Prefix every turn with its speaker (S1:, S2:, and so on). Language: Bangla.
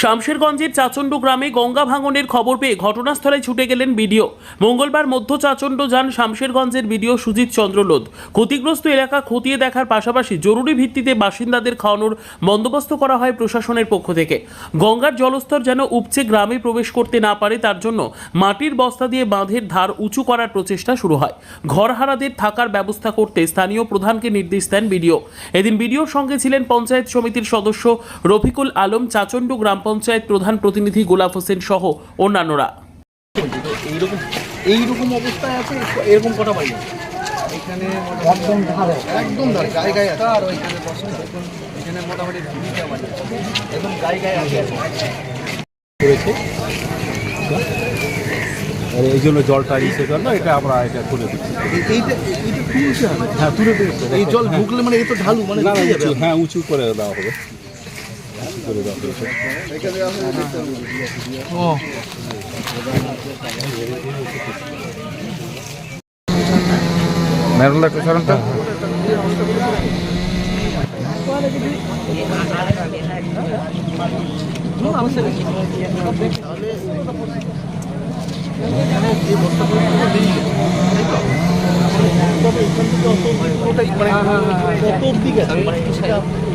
S1: শামশেরগঞ্জের চাচণ্ড গ্রামে গঙ্গা ভাঙনের খবর পেয়ে ঘটনাস্থলে ছুটে গেলেন বিডিও। মঙ্গলবার মধ্য চাচণ্ড যান শামশেরগঞ্জের বিডিও সুজিত চন্দ্র লোধ। ক্ষতিগ্রস্ত এলাকা খতিয়ে দেখার পাশাপাশি জরুরি ভিত্তিতে বাসিন্দাদের খাওয়ানোর বন্দোবস্ত করা হয় প্রশাসনের পক্ষ থেকে। গঙ্গার জলস্তর যেন উপচে গ্রামে প্রবেশ করতে না পারে, তার জন্য মাটির বস্তা দিয়ে বাঁধের ধার উঁচু করার প্রচেষ্টা শুরু হয়। ঘরহারাদের থাকার ব্যবস্থা করতে স্থানীয় প্রধানকে নির্দেশ দেন বিডিও। এদিন বিডিওর সঙ্গে ছিলেন পঞ্চায়েত সমিতির সদস্য রফিকুল আলম চাচণ্ড গ্রাম পঞ্চায়েত প্রধান প্রতিনিধি গোলাপ হোসেন সহ অন্যান্যরা।
S2: এইরকম এইরকম অবস্থায় আছে এরকম কটা বাড়ি আছে? এখানে একদম একদম গায়ে গায়ে আছে। আর ওইখানে এখানে মোটামুটি দুইটা বাড়ি আছে। একদম গায়ে গায়ে আছে।
S3: করেছে। আর এই জন্য জলটা ইসে জন্য এটা আমরা এটা তুলে দিচ্ছি।
S2: এই- এইটা এইটা তুলছে
S3: হ্যাঁ তুলে
S2: এই জল ঢুকলে মানে এই তো ঢালু মানে।
S3: হ্যাঁ উঁচু করে দেওয়া হবে।
S4: মেরুনটা একটু সরেন তো
S2: তবে এখান থেকে অত মানে কত মানে